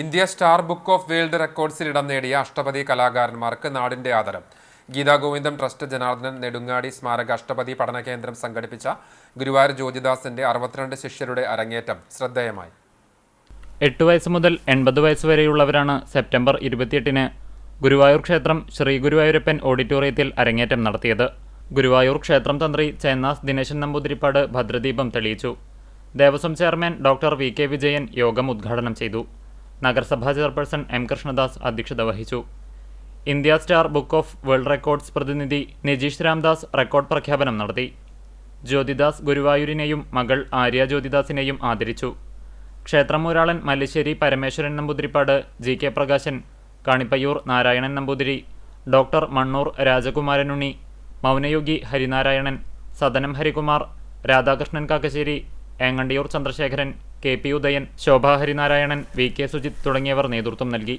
India star book of world റെക്കോർഡ്സിൽ ഇടം നേടിയ അഷ്ടപതി കലാകാരന്മാർക്ക് നാടിന്റെ ആദരം. ഗീതാ ഗോവിന്ദം ട്രസ്റ്റ് ജനാർദ്ദനൻ നെടുങ്ങാടി സ്മാരക അഷ്ടപതി പഠന കേന്ദ്രം സംഘടിപ്പിച്ച ഗുരുവായൂർ ജ്യോതിദാസിന്റെ അറുപത്തിരണ്ട് ശിഷ്യരുടെ അരങ്ങേറ്റം ശ്രദ്ധേയമായി. എട്ട് വയസ്സ് മുതൽ എൺപത് വയസ്സ് വരെയുള്ളവരാണ് സെപ്റ്റംബർ ഇരുപത്തിയെട്ടിന് ഗുരുവായൂർ ക്ഷേത്രം ശ്രീ ഗുരുവായൂരപ്പൻ ഓഡിറ്റോറിയത്തിൽ അരങ്ങേറ്റം നടത്തിയത്. ഗുരുവായൂർ ക്ഷേത്രം തന്ത്രി ചേന്നാസ് ദിനേശൻ നമ്പൂതിരിപ്പാട് ഭദ്രദീപം തെളിയിച്ചു. Devaswom chairman doctor V K Vijayan യോഗം ഉദ്ഘാടനം ചെയ്തു. നഗരസഭാ ചെയർപേഴ്സൺ എം കൃഷ്ണദാസ് അധ്യക്ഷത വഹിച്ചു. India star book of world records പ്രതിനിധി നിജീഷ് രാംദാസ് റെക്കോർഡ് പ്രഖ്യാപനം നടത്തി. ജ്യോതിദാസ് ഗുരുവായൂരിനെയും മകൾ ആര്യ ജ്യോതിദാസിനെയും ആദരിച്ചു. ക്ഷേത്രമൂരാളൻ Mallisseri Parameswaran Namboothiripad G K Prakashan Kanippayyur Narayanan Namboothiri doctor Mannur Rajakumaranunni മൗനയോഗി Harinarayanan Sadanam Harikumar Radhakrishnan Kakkassery Engandiyur Chandrasekharan K P Udayan Shobha Harinarayanan V K Sujith തുടങ്ങിയവർ നേതൃത്വം നൽകി.